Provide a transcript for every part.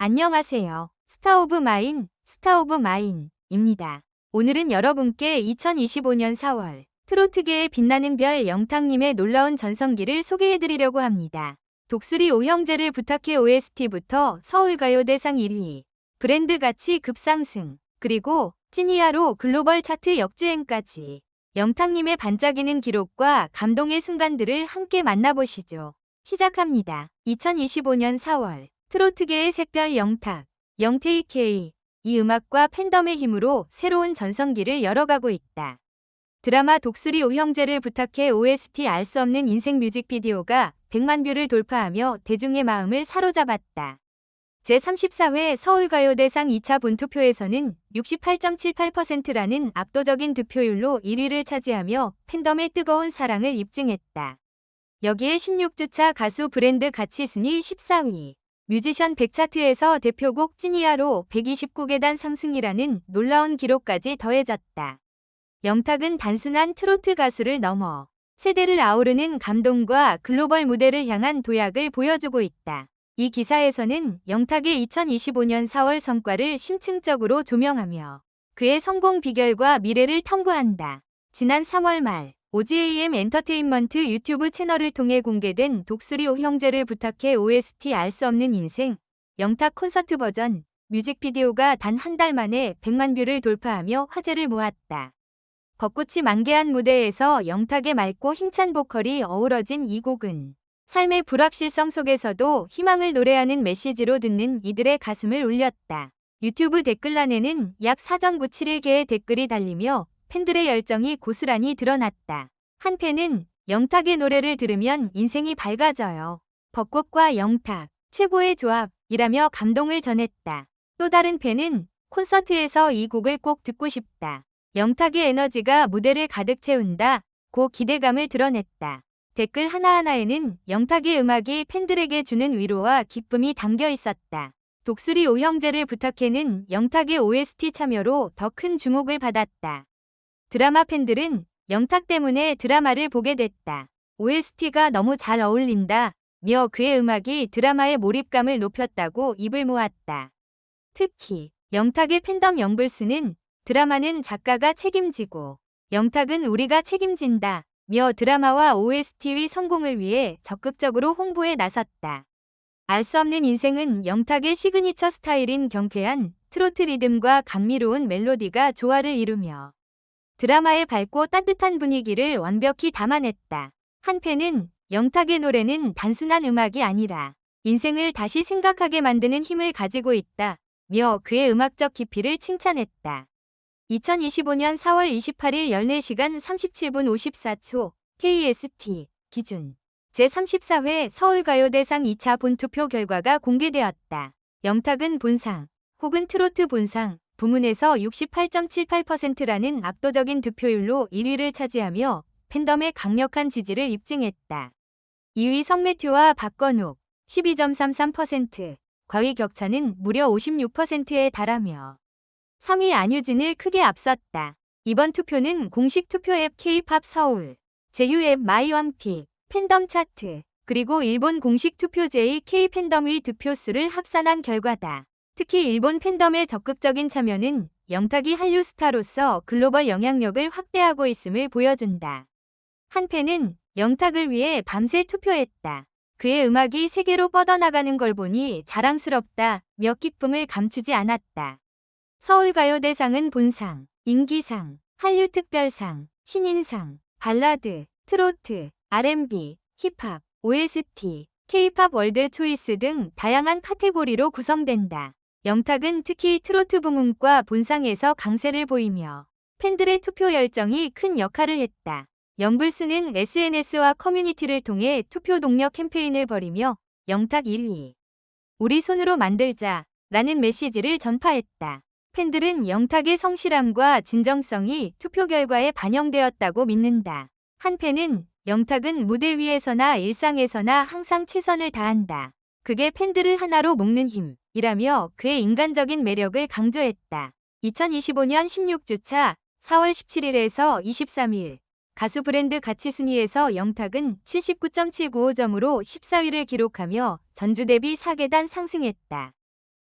안녕하세요. 스타 오브 마인, 스타 오브 마인입니다. 오늘은 여러분께 2025년 4월 트로트계의 빛나는 별 영탁님의 놀라운 전성기를 소개해드리려고 합니다. 독수리 오형제를 부탁해 OST부터 서울가요대상 1위, 브랜드 가치 급상승, 그리고 찐이야로 글로벌 차트 역주행까지 영탁님의 반짝이는 기록과 감동의 순간들을 함께 만나보시죠. 시작합니다. 2025년 4월 트로트계의 샛별 영탁, 영태이 K 이 음악과 팬덤의 힘으로 새로운 전성기를 열어가고 있다. 드라마 독수리 오형제를 부탁해 OST 알 수 없는 인생 뮤직비디오가 100만 뷰를 돌파하며 대중의 마음을 사로잡았다. 제34회 서울가요대상 2차 본투표에서는 68.78%라는 압도적인 득표율로 1위를 차지하며 팬덤의 뜨거운 사랑을 입증했다. 여기에 16주차 가수 브랜드 가치 순위 14위, 뮤지션 100차트에서 대표곡 찐이야로 129계단 상승이라는 놀라운 기록까지 더해졌다. 영탁은 단순한 트로트 가수를 넘어 세대를 아우르는 감동과 글로벌 무대를 향한 도약을 보여주고 있다. 이 기사에서는 영탁의 2025년 4월 성과를 심층적으로 조명하며 그의 성공 비결과 미래를 탐구한다. 지난 3월 말 OGAM 엔터테인먼트 유튜브 채널을 통해 공개된 독수리 오 형제를 부탁해 OST 알 수 없는 인생 영탁 콘서트 버전 뮤직비디오가 단 한 달 만에 100만 뷰를 돌파하며 화제를 모았다. 벚꽃이 만개한 무대에서 영탁의 맑고 힘찬 보컬이 어우러진 이 곡은 삶의 불확실성 속에서도 희망을 노래하는 메시지로 듣는 이들의 가슴을 울렸다. 유튜브 댓글란에는 약 4.971개의 댓글이 달리며 팬들의 열정이 고스란히 드러났다. 한 팬은 영탁의 노래를 들으면 인생이 밝아져요. 벚꽃과 영탁, 최고의 조합이라며 감동을 전했다. 또 다른 팬은 콘서트에서 이 곡을 꼭 듣고 싶다. 영탁의 에너지가 무대를 가득 채운다. 고 기대감을 드러냈다. 댓글 하나하나에는 영탁의 음악이 팬들에게 주는 위로와 기쁨이 담겨 있었다. 독수리 오형제를 부탁해는 영탁의 OST 참여로 더 큰 주목을 받았다. 드라마 팬들은 영탁 때문에 드라마를 보게 됐다. OST가 너무 잘 어울린다. 며 그의 음악이 드라마의 몰입감을 높였다고 입을 모았다. 특히 영탁의 팬덤 영불스는 드라마는 작가가 책임지고 영탁은 우리가 책임진다. 며 드라마와 OST의 성공을 위해 적극적으로 홍보에 나섰다. 알 수 없는 인생은 영탁의 시그니처 스타일인 경쾌한 트로트 리듬과 감미로운 멜로디가 조화를 이루며 드라마의 밝고 따뜻한 분위기를 완벽히 담아냈다. 한편은 영탁의 노래는 단순한 음악이 아니라 인생을 다시 생각하게 만드는 힘을 가지고 있다. 며 그의 음악적 깊이를 칭찬했다. 2025년 4월 28일 14시간 37분 54초 KST 기준 제34회 서울가요대상 2차 본투표 결과가 공개되었다. 영탁은 본상 혹은 트로트 본상 부문에서 68.78%라는 압도적인 득표율로 1위를 차지하며 팬덤의 강력한 지지를 입증했다. 2위 성매튜와 박건욱 12.33%, 과위 격차는 무려 56%에 달하며 3위 안유진을 크게 앞섰다. 이번 투표는 공식 투표 앱 K-팝 서울, 제휴 앱 마이원픽, 팬덤 차트, 그리고 일본 공식 투표제의 K-팬덤의 득표수를 합산한 결과다. 특히 일본 팬덤의 적극적인 참여는 영탁이 한류 스타로서 글로벌 영향력을 확대하고 있음을 보여준다. 한 팬은 영탁을 위해 밤새 투표했다. 그의 음악이 세계로 뻗어나가는 걸 보니 자랑스럽다. 몇 기쁨을 감추지 않았다. 서울가요대상은 본상, 인기상, 한류특별상, 신인상, 발라드, 트로트, R&B, 힙합, OST, K-팝 월드 초이스 등 다양한 카테고리로 구성된다. 영탁은 특히 트로트 부문과 본상에서 강세를 보이며 팬들의 투표 열정이 큰 역할을 했다. 영불스는 SNS와 커뮤니티를 통해 투표 동력 캠페인을 벌이며 영탁 1위. 우리 손으로 만들자 라는 메시지를 전파했다. 팬들은 영탁의 성실함과 진정성이 투표 결과에 반영되었다고 믿는다. 한 팬은 영탁은 무대 위에서나 일상에서나 항상 최선을 다한다. 그게 팬들을 하나로 묶는 힘이라며 그의 인간적인 매력을 강조했다. 2025년 16주차 4월 17일에서 23일 가수 브랜드 가치 순위에서 영탁은 79.795점으로 14위를 기록하며 전주 대비 4계단 상승했다.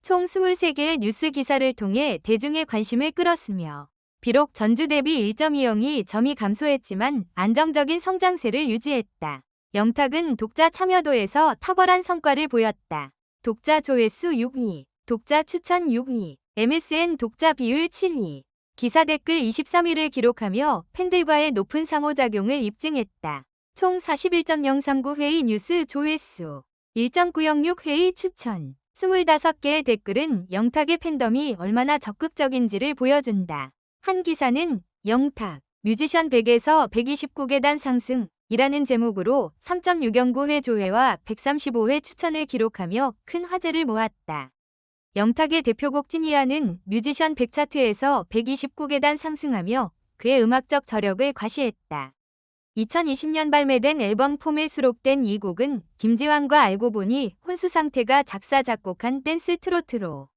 총 23개의 뉴스 기사를 통해 대중의 관심을 끌었으며 비록 전주 대비 1.20이 점이 감소했지만 안정적인 성장세를 유지했다. 영탁은 독자 참여도에서 탁월한 성과를 보였다. 독자 조회수 6위, 독자 추천 6위, MSN 독자 비율 7위, 기사 댓글 23위를 기록하며 팬들과의 높은 상호작용을 입증했다. 총 41.039 회의 뉴스 조회수, 1.906 회의 추천, 25개의 댓글은 영탁의 팬덤이 얼마나 적극적인지를 보여준다. 한 기사는 영탁, 뮤지션 100에서 129계단 상승, 이라는 제목으로 3.609회 조회와 135회 추천을 기록하며 큰 화제를 모았다. 영탁의 대표곡 찐이야는 뮤지션 100 차트에서 129계단 상승하며 그의 음악적 저력을 과시했다. 2020년 발매된 앨범 폼에 수록된 이 곡은 김지환과 알고 보니 혼수 상태가 작사 작곡한 댄스 트로트로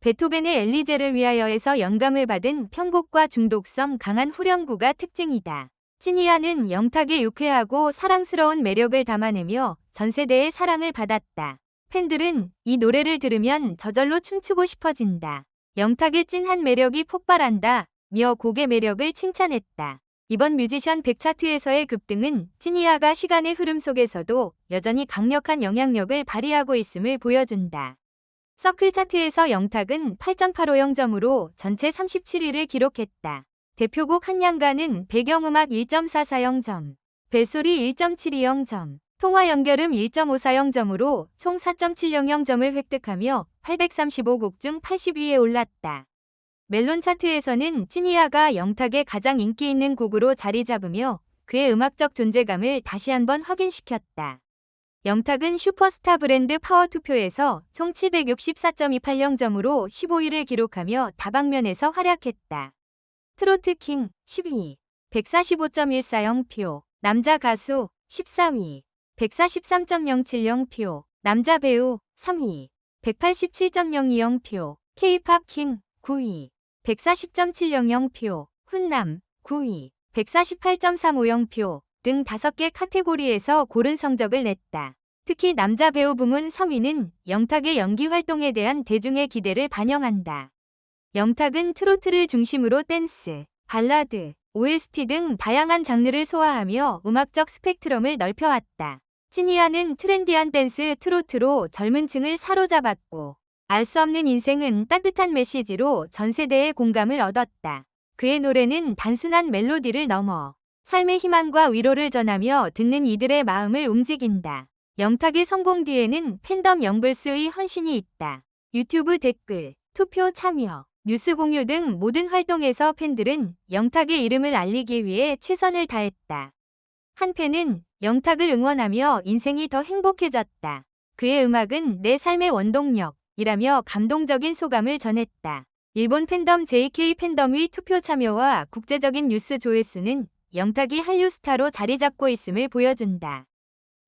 베토벤의 엘리제를 위하여에서 영감을 받은 편곡과 중독성 강한 후렴구가 특징이다. 찐이야는 영탁의 유쾌하고 사랑스러운 매력을 담아내며 전 세대의 사랑을 받았다. 팬들은 이 노래를 들으면 저절로 춤추고 싶어진다. 영탁의 찐한 매력이 폭발한다. 며 곡의 매력을 칭찬했다. 이번 뮤지션 100 차트에서의 급등은 찐이야가 시간의 흐름 속에서도 여전히 강력한 영향력을 발휘하고 있음을 보여준다. 서클 차트에서 영탁은 8.850점으로 전체 37위를 기록했다. 대표곡 한양가는 배경음악 1.440점, 벨소리 1.720점, 통화 연결음 1.540점으로 총 4.700점을 획득하며 835곡 중 80위에 올랐다. 멜론 차트에서는 찐이야가 영탁의 가장 인기 있는 곡으로 자리 잡으며 그의 음악적 존재감을 다시 한번 확인시켰다. 영탁은 슈퍼스타 브랜드 파워 투표에서 총 764.280점으로 15위를 기록하며 다방면에서 활약했다. 트로트 킹 12위, 145.140표, 남자 가수 14위, 143.070표, 남자 배우 3위, 187.020표, K-팝 킹 9위, 140.700표, 훈남 9위, 148.350표 등 5개 카테고리에서 고른 성적을 냈다. 특히 남자 배우 부문 3위는 영탁의 연기 활동에 대한 대중의 기대를 반영한다. 영탁은 트로트를 중심으로 댄스, 발라드, OST 등 다양한 장르를 소화하며 음악적 스펙트럼을 넓혀왔다. 찐이야는 트렌디한 댄스 트로트로 젊은 층을 사로잡았고 알 수 없는 인생은 따뜻한 메시지로 전 세대의 공감을 얻었다. 그의 노래는 단순한 멜로디를 넘어 삶의 희망과 위로를 전하며 듣는 이들의 마음을 움직인다. 영탁의 성공 뒤에는 팬덤 영불스의 헌신이 있다. 유튜브 댓글, 투표 참여, 뉴스 공유 등 모든 활동에서 팬들은 영탁의 이름을 알리기 위해 최선을 다했다. 한 팬은 영탁을 응원하며 인생이 더 행복해졌다. 그의 음악은 내 삶의 원동력이라며 감동적인 소감을 전했다. 일본 팬덤 JK 팬덤 의 투표 참여와 국제적인 뉴스 조회수는 영탁이 한류 스타로 자리 잡고 있음을 보여준다.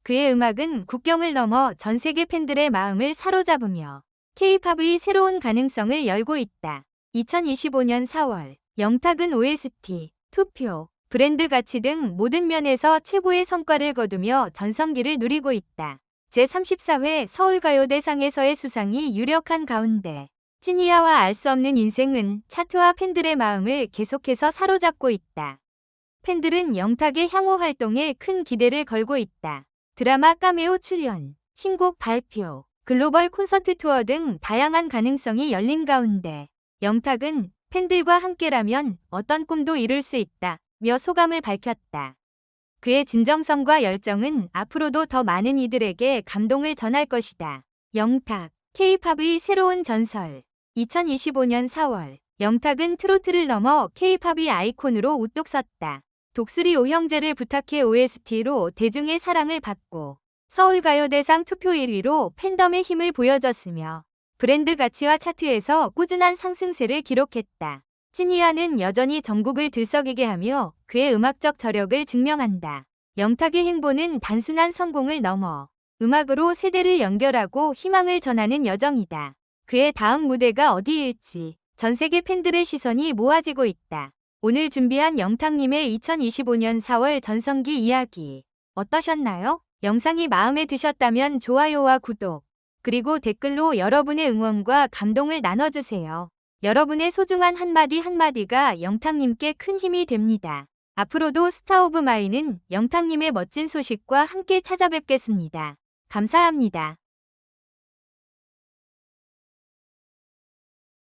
그의 음악은 국경을 넘어 전 세계 팬들의 마음을 사로잡으며 K-팝의 새로운 가능성을 열고 있다. 2025년 4월 영탁은 OST, 투표, 브랜드 가치 등 모든 면에서 최고의 성과를 거두며 전성기를 누리고 있다. 제34회 서울가요대상에서의 수상이 유력한 가운데 찐이야와 알 수 없는 인생은 차트와 팬들의 마음을 계속해서 사로잡고 있다. 팬들은 영탁의 향후 활동에 큰 기대를 걸고 있다. 드라마 카메오 출연, 신곡 발표, 글로벌 콘서트 투어 등 다양한 가능성이 열린 가운데 영탁은 팬들과 함께라면 어떤 꿈도 이룰 수 있다 며 소감을 밝혔다. 그의 진정성과 열정은 앞으로도 더 많은 이들에게 감동을 전할 것이다. 영탁, K-팝의 새로운 전설 2025년 4월 영탁은 트로트를 넘어 K-팝의 아이콘으로 우뚝 섰다. 독수리 오형제를 부탁해 OST로 대중의 사랑을 받고 서울가요대상 투표 1위로 팬덤의 힘을 보여줬으며 브랜드 가치와 차트에서 꾸준한 상승세를 기록했다. 찐이야는 여전히 전국을 들썩이게 하며 그의 음악적 저력을 증명한다. 영탁의 행보는 단순한 성공을 넘어 음악으로 세대를 연결하고 희망을 전하는 여정이다. 그의 다음 무대가 어디일지 전 세계 팬들의 시선이 모아지고 있다. 오늘 준비한 영탁님의 2025년 4월 전성기 이야기 어떠셨나요? 영상이 마음에 드셨다면 좋아요와 구독 그리고 댓글로 여러분의 응원과 감동을 나눠주세요. 여러분의 소중한 한마디 한마디가 영탁님께 큰 힘이 됩니다. 앞으로도 스타 오브 마인은 영탁님의 멋진 소식과 함께 찾아뵙겠습니다. 감사합니다.